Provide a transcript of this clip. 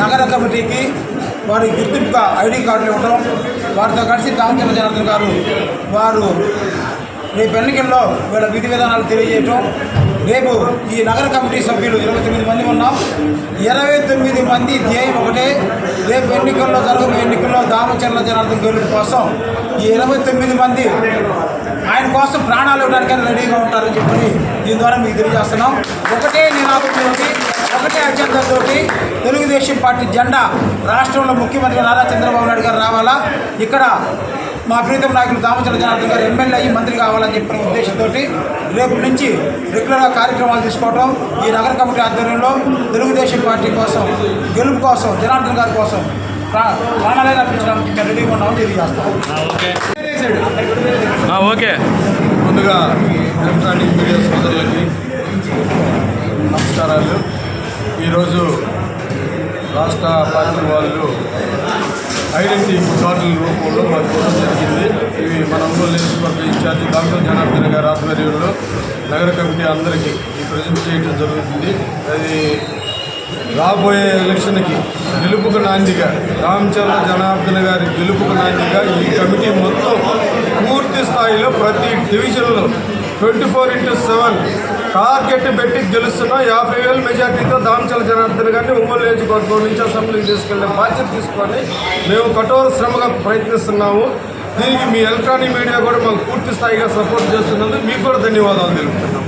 నగర కమిటీకి వారి గుర్తింపుగా ఐడి కార్డులు ఇవ్వడం వారితో కలిసి దామచంద్ర జనార్దన్ గారు వారు రేపు ఎన్నికల్లో వీళ్ళ విధి విధానాలు తెలియజేయటం. రేపు ఈ నగర కమిటీ సభ్యులు ఇరవై తొమ్మిది మంది ఉన్నాం. ఇరవై తొమ్మిది మంది ధ్యేయం ఒకటే. రేపు ఎన్నికల్లో జరగబోయే ఎన్నికల్లో దామచర్ల జనార్దన్ గెలుపు కోసం ఈ ఇరవై తొమ్మిది మంది ఆయన కోసం ప్రాణాలు ఇవ్వడానికైనా రెడీగా ఉంటారని చెప్పని దీని ద్వారా మీకు తెలియజేస్తున్నాం. ఒకటే నినాదంతో ఒకటే అజెండాతో తెలుగుదేశం పార్టీ జెండా రాష్ట్రంలో ముఖ్యమంత్రి నారా చంద్రబాబు నాయుడు గారు రావాలా? ఇక్కడ మా ప్రీతం నాయకులు దామచంద్ర జనార్దన్ గారు ఎమ్మెల్యే అయ్యి మంత్రి కావాలని చెప్పిన ఉద్దేశంతో రేపు నుంచి రెగ్యులర్గా కార్యక్రమాలు తీసుకోవడం ఈ నగర కమిటీ ఆధ్వర్యంలో తెలుగుదేశం పార్టీ కోసం గెలుపు కోసం జనార్దన్ గారి కోసం ప్రా- ప్రాణాలైనా అర్పించడానికి మేము రెడీగా ఉన్నామని తెలియజేస్తాం. ఓకే. ముందుగా ఎలక్ట్రానిక్ మీడియా సోదరులకి నమస్కారాలు. ఈరోజు రాష్ట్ర పార్టీ వాళ్ళు ఐడెంటిటీ కార్డుల రూపంలో మాకు కోసం జరిగింది. ఇవి మన ఒంగోలు నియోజకవర్గ ఇన్ఛార్జి డాక్టర్ జనార్దన్ గారి ఆధ్వర్యంలో నగర కమిటీ అందరికీ ఈ ప్రజెంట్ చేయడం జరుగుతుంది. అది రాబోయే ఎలక్షన్కి గెలుపుకు నాందిగా రామచంద్ర జనార్దన్ గారి గెలుపుకు నాందిగా ఈ కమిటీ మొత్తం పూర్తి స్థాయిలో ప్రతి డివిజన్లో twenty four into seven target పెట్టి గెలుస్తున్న యాభై వేల మెజార్టీతో దామచల జనార్దన్ గారిని ఒంగోలు నియోజకవర్గం నుంచి అసెంబ్లీకి తీసుకెళ్ళే బాధ్యత తీసుకొని మేము కఠోర శ్రమగా ప్రయత్నిస్తున్నాము. దీనికి మీ ఎలక్ట్రానిక్ మీడియా కూడా మాకు పూర్తి స్థాయిగా సపోర్ట్ చేస్తున్నందుకు మీకు కూడా ధన్యవాదాలు తెలుపుతున్నాం.